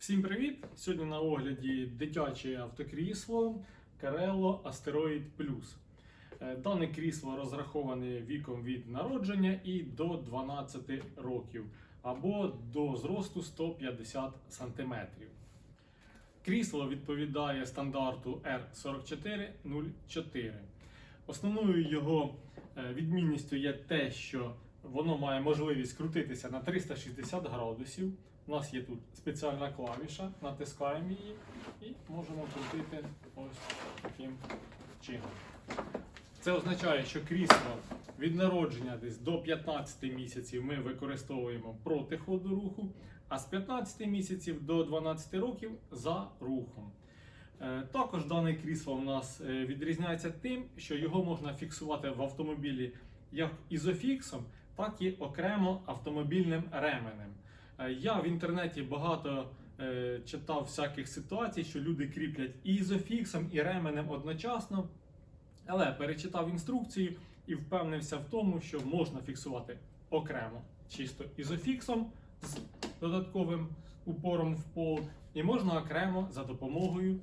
Всім привіт! Сьогодні на огляді дитяче автокрісло Carello Asteroid Plus. Е, Дане крісло розраховане віком від народження і до 12 років або до зросту 150 см. Крісло відповідає стандарту R4404. Основною його е, відмінністю є те, що воно має можливість крутитися на 360 градусів. У нас є тут спеціальна клавіша, натискаємо її і можемо крутити ось таким чином. Це означає, що крісло від народження десь до 15 місяців ми використовуємо проти ходу руху, а з 15 місяців до 12 років за рухом. Е, Також дане крісло у нас е, відрізняється тим, що його можна фіксувати в автомобілі як ізофіксом, так і окремо автомобільним ременем. Е, Я в інтернеті багато е, читав всяких ситуацій, що люди кріплять і ізофіксом, і ременем одночасно. Але перечитав інструкцію і впевнився в тому, що можна фіксувати окремо чисто ізофіксом з додатковим упором в пол, і можна окремо за допомогою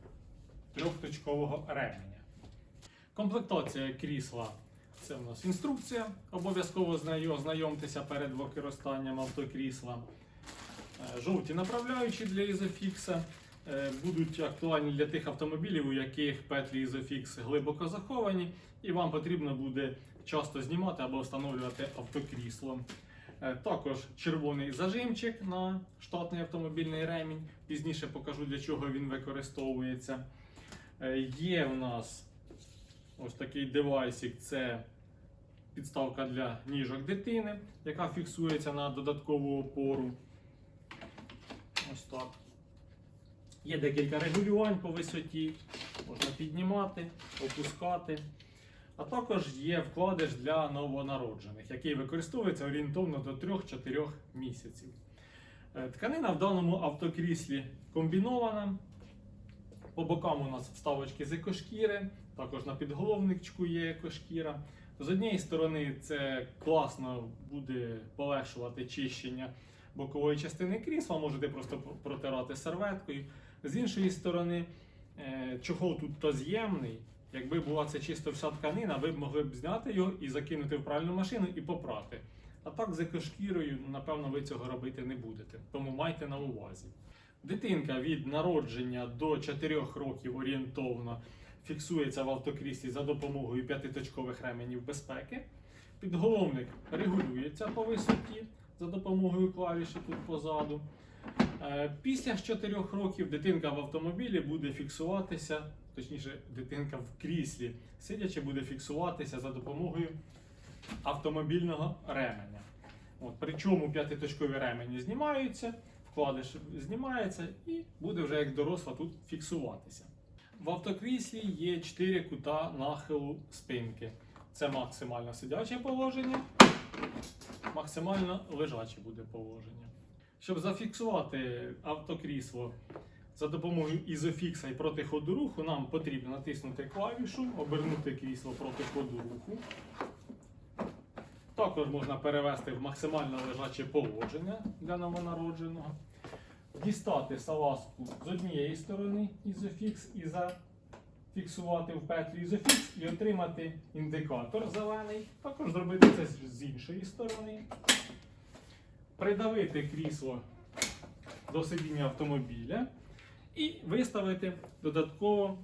трьохточкового ременя. Комплектація крісла це у нас інструкція. Обов'язково ознайомтеся перед використанням автокрісла. Е, Жовті направляючі для ізофікса е, будуть актуальні для тих автомобілів, у яких петлі ізофікс глибоко заховані, і вам потрібно буде часто знімати або встановлювати автокрісло. Е, Також червоний зажимчик на штатний автомобільний ремінь. Пізніше покажу для чого він використовується. Є у нас ось такий девайсик. Це підставка для ніжок дитини, яка фіксується на додаткову опору. Ось так. Є декілька регулювань по висоті, можна піднімати, опускати. А також є вкладиш для новонароджених, який використовується орієнтовно до 3-4 місяців. Е, Тканина в даному автокріслі комбінована. По бокам у нас вставочки з екошкіри, також на підголовничку є екошкіра. З однієї сторони, це класно буде полегшувати чищення бокової частини крісла, можете просто протирати серветкою. З іншої сторони, е, чохол тут то з'ємний. Якби була це чисто вся тканина, ви б могли б зняти його і закинути в пральну машину і попрати. А так з екошкірою, напевно, ви цього робити не будете. Тому майте на увазі. Дитинка від народження до 4 років орієнтовно фіксується в автокріслі за допомогою п'ятиточкових ременів безпеки. Підголовник регулюється по висоті за допомогою клавіші тут позаду. Е, Після 4 років дитинка в автомобілі буде фіксуватися, точніше, дитинка в кріслі, сидячи, буде фіксуватися за допомогою автомобільного ременя. От, причому п'ятиточкові ремені знімаються, вкладиш знімається і буде вже як доросла тут фіксуватися. В автокріслі є 4 кута нахилу спинки. Це максимально сидяче положення, максимально лежаче буде положення. Щоб зафіксувати автокрісло за допомогою ізофікса і проти ходу руху, нам потрібно натиснути клавішу, обернути крісло проти ходу руху. Також можна перевести в максимально лежаче положення для новонародженого. Дістати салазку з однієї сторони ізофікс і зафіксувати в петлі ізофікс і отримати індикатор зелений. Також зробити це з іншої сторони. Придавити крісло до сидіння автомобіля і виставити додатково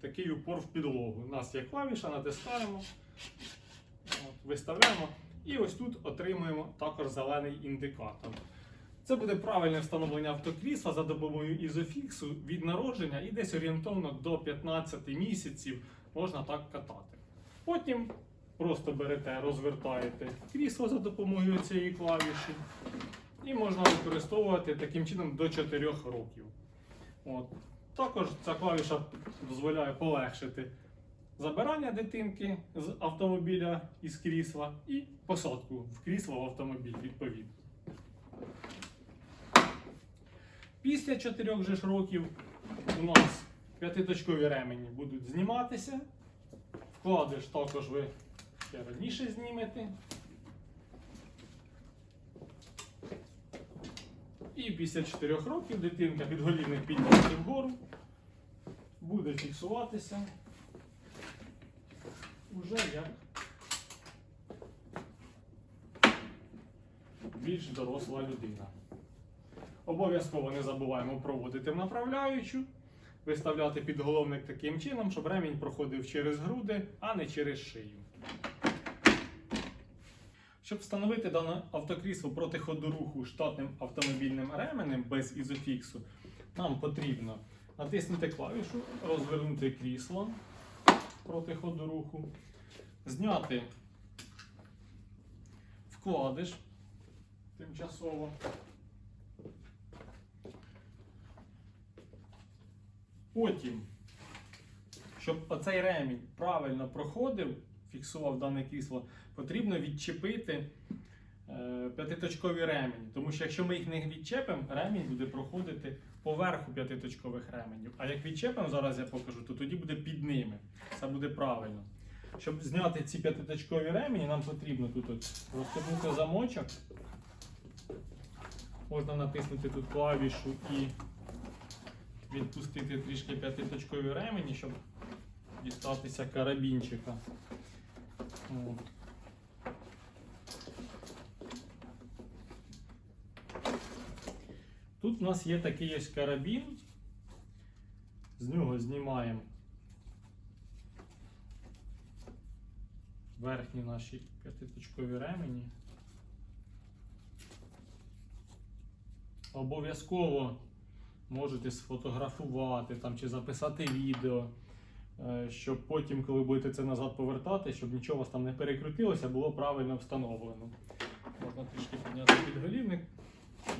такий упор в підлогу. У нас є клавіша, натискаємо, виставляємо і ось тут отримуємо також зелений індикатор. Це буде правильне встановлення автокрісла за допомогою ізофіксу від народження і десь орієнтовно до 15 місяців можна так катати. Потім просто берете, розвертаєте крісло за допомогою цієї клавіші і можна використовувати таким чином до 4 років. От. Також ця клавіша дозволяє полегшити забирання дитинки з автомобіля із крісла і посадку в крісло в автомобіль відповідно. Після 4 же ж років у нас п'ятиточкові ремені будуть зніматися. Вкладиш також ви ще раніше знімете. І після 4 років дитинка підголівник піднявся вгору, буде фіксуватися уже як більш доросла людина. Обов'язково не забуваємо проводити направляючу, виставляти підголовник таким чином, щоб ремінь проходив через груди, а не через шию. Щоб встановити дане автокрісло проти ходу руху штатним автомобільним ременем без ізофіксу, нам потрібно натиснути клавішу, розвернути крісло проти ходу руху, зняти вкладиш тимчасово. Потім, щоб оцей ремінь правильно проходив, фіксував дане крісло, потрібно відчепити е, п'ятиточкові ремені. Тому що якщо ми їх не відчепимо, ремінь буде проходити поверху п'ятиточкових ременів. А як відчепимо, зараз я покажу, то тоді буде під ними. Це буде правильно. Щоб зняти ці п'ятиточкові ремені, нам потрібно тут от розстебнути замочок. Можна натиснути тут клавішу і відпустити трішки п'ятиточкові ремені, щоб дістатися карабінчика. От. Тут у нас є такий ось карабін. З нього знімаємо верхні наші п'ятиточкові ремені. Обов'язково можете сфотографувати там, чи записати відео, е, щоб потім, коли будете це назад повертати, щоб нічого вас там не перекрутилося, було правильно встановлено. Можна трішки підняти підголівник,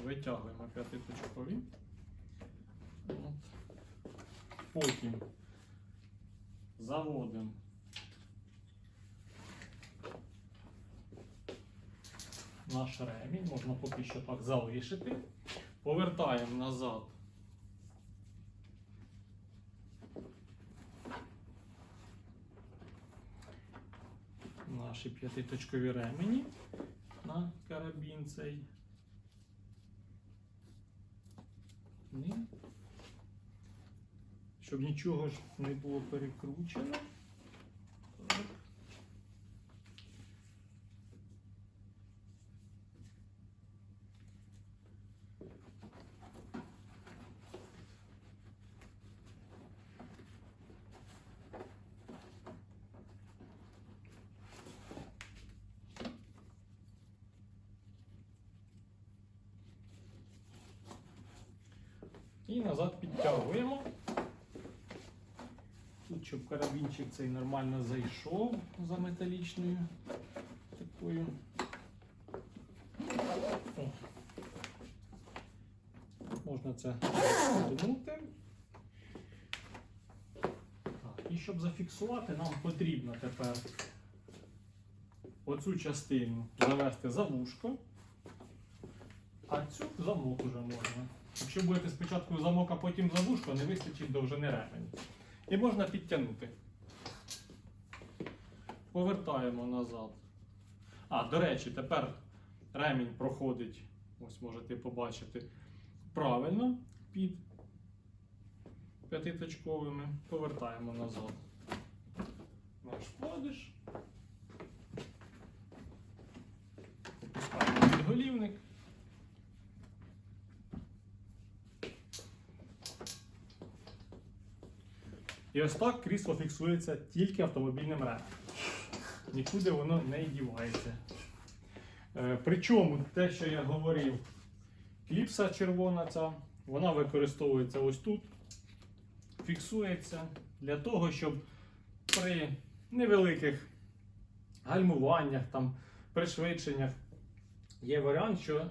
витягуємо п'ятиточкові. Потім заводимо. Наш ремінь можна поки що так залишити. Повертаємо назад. Наші п'ятиточкові ремені на карабін цей. Ні. Щоб нічого ж не було перекручено. Так. І назад підтягуємо. Тут, щоб карабінчик цей нормально зайшов за металічною такою. О. Можна це звернути. І щоб зафіксувати, нам потрібно тепер оцю частину завести за вушко, а цю замок уже можна. Якщо будете спочатку замок, а потім за вушко, не вистачить довжини ремені. І можна підтягнути. Повертаємо назад. А, до речі, тепер ремінь проходить, ось можете побачити, правильно під п'ятиточковими. Повертаємо назад. Наш вкладиш. Опускаємо підголівник. І ось так крісло фіксується тільки автомобільним ременем. Нікуди воно не дівається. Е, Причому те, що я говорив, кліпса червона ця, вона використовується ось тут, фіксується для того, щоб при невеликих гальмуваннях, там, пришвидшеннях є варіант, що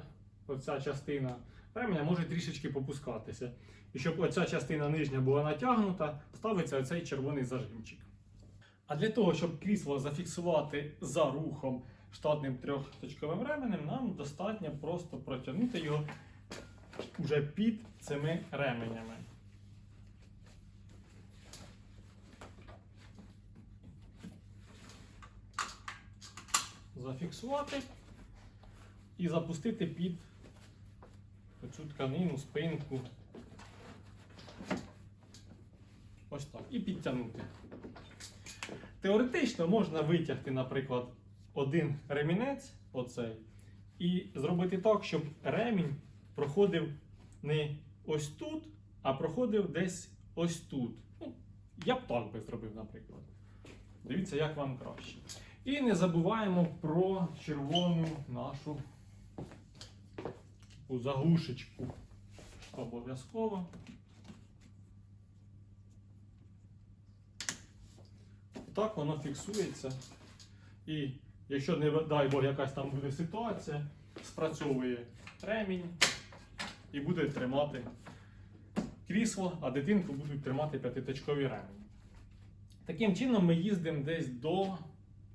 оця частина ременя може трішечки попускатися. І щоб оця частина нижня була натягнута, ставиться оцей червоний зажимчик. А для того, щоб крісло зафіксувати за рухом штатним трьохточковим ременем, нам достатньо просто протягнути його вже під цими ременями. Зафіксувати і запустити під оцю тканину, спинку. Ось так. І підтягнути. Теоретично можна витягти, наприклад, один ремінець, оцей, і зробити так, щоб ремінь проходив не ось тут, а проходив десь ось тут. Ну, я б так би зробив, наприклад. Дивіться, як вам краще. І не забуваємо про червону нашу у заглушечку. Обов'язково. Так воно фіксується. І якщо не дай Бог якась там буде ситуація, спрацьовує ремінь і буде тримати крісло, а дитинку будуть тримати п'ятиточкові ремені. Таким чином ми їздимо десь до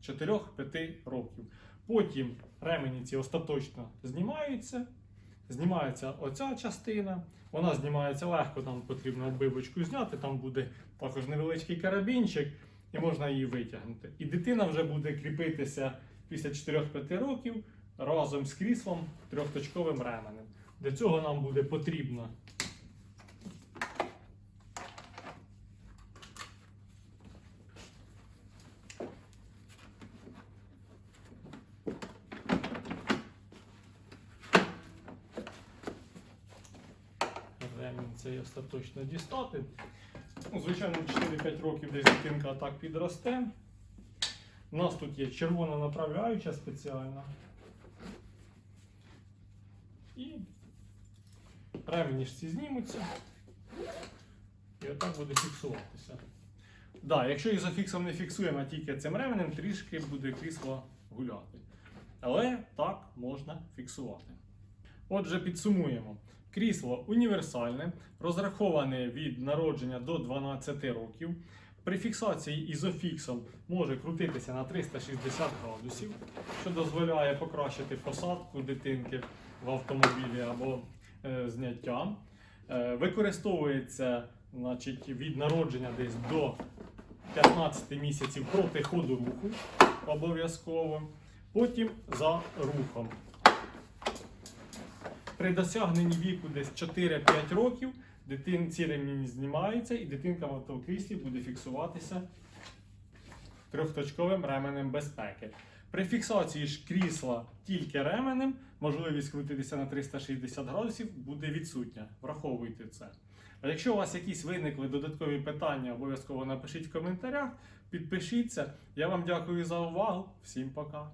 4-5 років. Потім ремені ці остаточно знімаються. Знімається оця частина, вона знімається легко, там потрібно оббивочку зняти, там буде також невеличкий карабінчик, і можна її витягнути. І дитина вже буде кріпитися після 4-5 років разом з кріслом трьохточковим ременем. Для цього нам буде потрібно цей остаточно дістати. Ну, звичайно, 4-5 років десь дитинка так підросте. У нас тут є червона направляюча спеціальна. І ремені ж ці знімуться. І отак буде фіксуватися. Да, якщо ізофіксом не фіксуємо, а тільки цим ременем, трішки буде крісло гуляти. Але так можна фіксувати. Отже, підсумуємо. Крісло універсальне, розраховане від народження до 12 років. При фіксації ізофіксом може крутитися на 360 градусів, що дозволяє покращити посадку дитинки в автомобілі або е, зняття. Е, використовується значить, від народження десь до 15 місяців проти ходу руху обов'язково. Потім за рухом. При досягненні віку десь 4-5 років дитинці ремінь знімається і дитинка в автокріслі буде фіксуватися трьохточковим ременем безпеки. При фіксації ж крісла тільки ременем можливість крутитися на 360 градусів буде відсутня. Враховуйте це. А якщо у вас якісь виникли додаткові питання, обов'язково напишіть в коментарях, підпишіться. Я вам дякую за увагу. Всім пока!